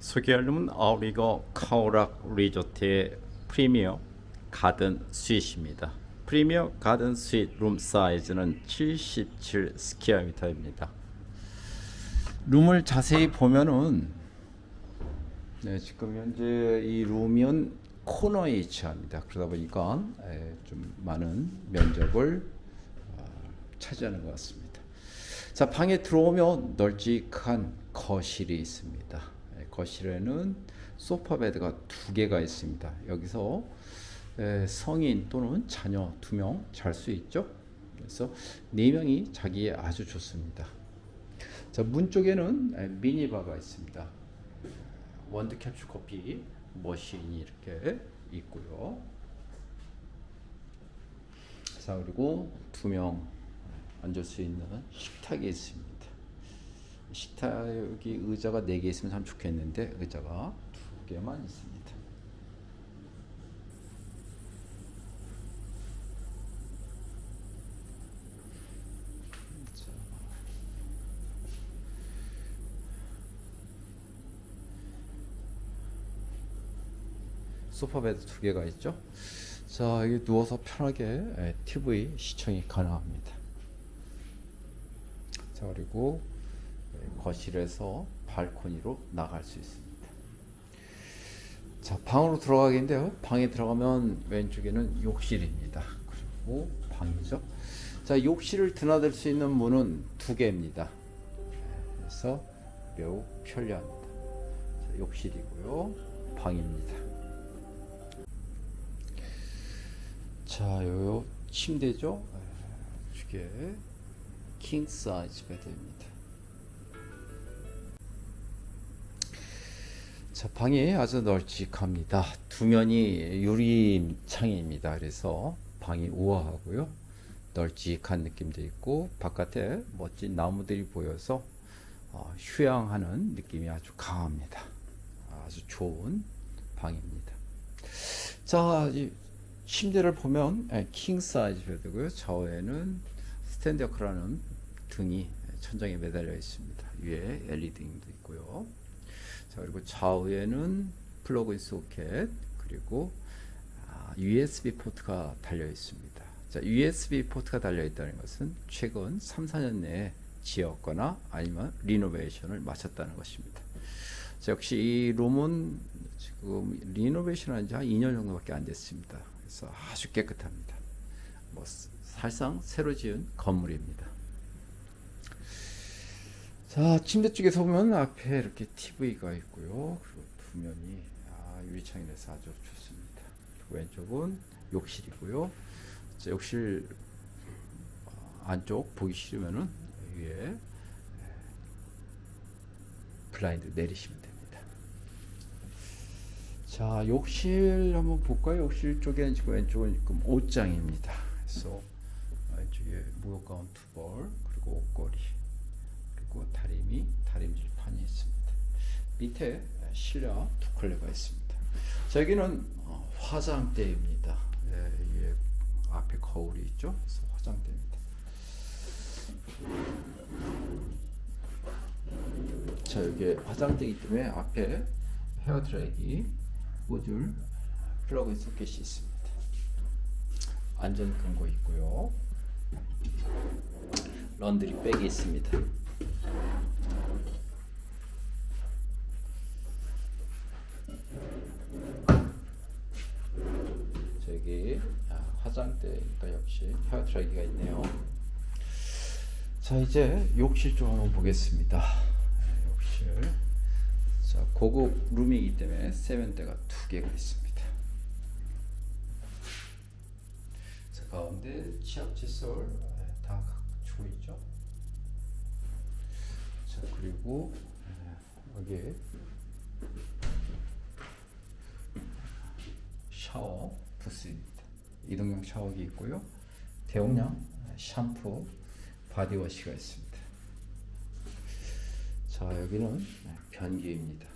룸은 아우리거 카오락 리조트의 프리미어 가든 스윗입니다. 프리미어 가든 스윗 룸 사이즈는 77 스퀘어미터입니다. 룸을 자세히 보면은 네, 지금 현재 이 룸은 코너에 위치합니다. 그러다 보니까 에, 좀 많은 면적을 어, 차지하는 것 같습니다. 자 방에 들어오면 널찍한 거실이 있습니다. 예, 거실에는 소파 베드가 두 개가 있습니다. 여기서 에, 성인 또는 자녀 두 명 잘 수 있죠. 그래서 네 명이 자기에 아주 좋습니다. 자 문 쪽에는 에, 미니바가 있습니다. 원두 캡슐 커피 머신이 이렇게 있고요. 자 그리고 두 명 앉을 수 있는 식탁이 있습니다. 식탁이 의자가 네개 있으면 참 좋겠는데 의자가 두 개만 있습니다. 자. 소파 베드 두 개가 있죠. 자, 여기 누워서 편하게 예, TV 시청이 가능합니다. 자, 그리고 예, 거실에서 발코니로 나갈 수 있습니다. 자, 방으로 들어가기인데요. 방에 들어가면 왼쪽에는 욕실입니다. 그리고 방이죠. 자, 욕실을 드나들 수 있는 문은 두 개입니다. 그래서 매우 편리합니다. 자, 욕실이고요. 방입니다. 자, 요 침대죠. 이게 킹 사이즈 베드입니다. 자, 방이 아주 널찍합니다. 두 면이 유리 창입니다. 그래서 방이 우아하고요. 널찍한 느낌도 있고 바깥에 멋진 나무들이 보여서 어, 휴양하는 느낌이 아주 강합니다. 아주 좋은 방입니다. 자, 이 침대를 보면 예, 킹 사이즈 베드고요. 좌우에는 스탠드어크라는 등이 천장에 매달려 있습니다. 위에 LED 등도 있고요. 자 그리고 좌우에는 플러그인 소켓 그리고 아, USB 포트가 달려 있습니다. 자 USB 포트가 달려 있다는 것은 최근 3, 4년 내에 지었거나 아니면 리노베이션을 마쳤다는 것입니다. 자, 역시 이 룸은 지금 리노베이션 한 지 한 2년 정도밖에 안 됐습니다. 그래서 아주 깨끗합니다. 뭐 살상 새로 지은 건물입니다. 자, 침대 쪽에서 보면 앞에 이렇게 TV가 있고요. 그리고 두 면이 아, 유리창이라서 아주 좋습니다. 왼쪽은 욕실이고요. 자, 욕실 어, 안쪽 보기 싫으면은 위에 블라인드 내리시면 됩니다. 자, 욕실 한번 볼까요? 욕실 쪽에는 지금 왼쪽은 지금 옷장입니다. 그래서 왼쪽에 목욕 가운 두 벌, 그리고 옷걸이, 그리고 다리미, 다림질판이 있습니다. 밑에 실내 두 컬레가 있습니다. 자, 여기는 어, 화장대입니다. 예, 이게 앞에 거울이 있죠? 화장대입니다. 자 여기 화장대이기 때문에 앞에 헤어드라이기 꽂을 플러그인 소켓이 있습니다. 안전 금고 있고요. 런드리 백이 있습니다. 아, 화장대니까 역시 헤어드라이기가 있네요. 자 이제 욕실 좀 한번 보겠습니다. 네, 욕실. 자 고급 룸이기 때문에 세면대가 두 개가 있습니다. 자 가운데 치약 칫솔 네, 다 갖추고 있죠. 자 그리고 네, 여기 샤워 부스입니다. 이동형 샤워기 있고요. 대용량 샴푸 바디워시가 있습니다. 자 여기는 변기입니다.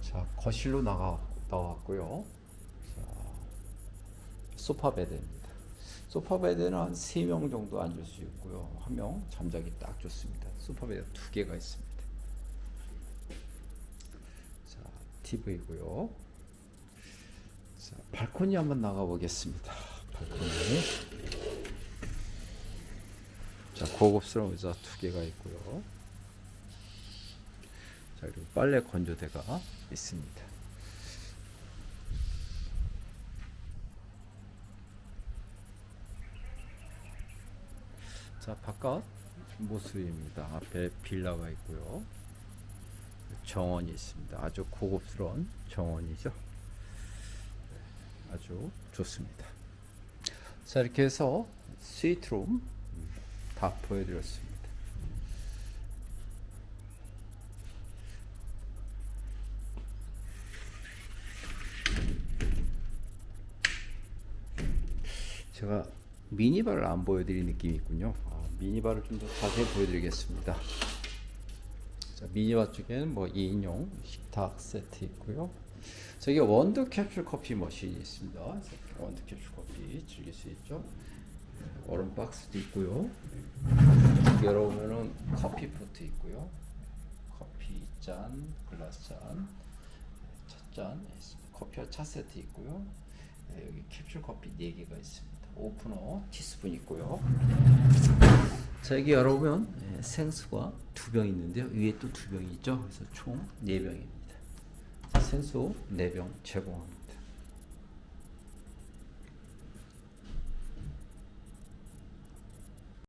자 거실로 나가 나왔고요. 자, 소파 베드입니다. 소파 베드는 한 3명 정도 앉을 수 있고요. 한 명 잠자기 딱 좋습니다. 소파 베드 두 개가 있습니다. TV고요. 자, 발코니 한번 나가 보겠습니다. 발코니. 자, 고급스러운 의자 두 개가 있고요. 자, 그리고 빨래 건조대가 있습니다. 자, 바깥 모습입니다. 앞에 빌라가 있고요. 정원이 있습니다. 아주 고급스러운 정원이죠. 네, 아주 좋습니다. 자, 이렇게 해서 스위트룸 다 보여드렸습니다. 제가 미니바를 안 보여드린 느낌이 있군요. 아, 미니바를 좀 더 자세히 보여드리겠습니다. 자, 미니바 쪽에는 뭐 2인용 식탁 세트 있고요. 저기 원두 캡슐 커피 머신이 있습니다. 원두 캡슐 커피 즐길 수 있죠. 얼음 박스도 있고요. 열어보면은 커피 포트 있고요. 커피 잔, 글라스 잔, 있습니다. 커피와 차 세트 있고요. 네, 여기 캡슐 커피 4개가 있습니다. 오프너 티스푼 있고요. 자 여기 열어보면 예, 생수가 두 병 있는데요. 위에 또 두 병이 있죠. 그래서 총 네 병입니다. 생수 네 병 제공합니다.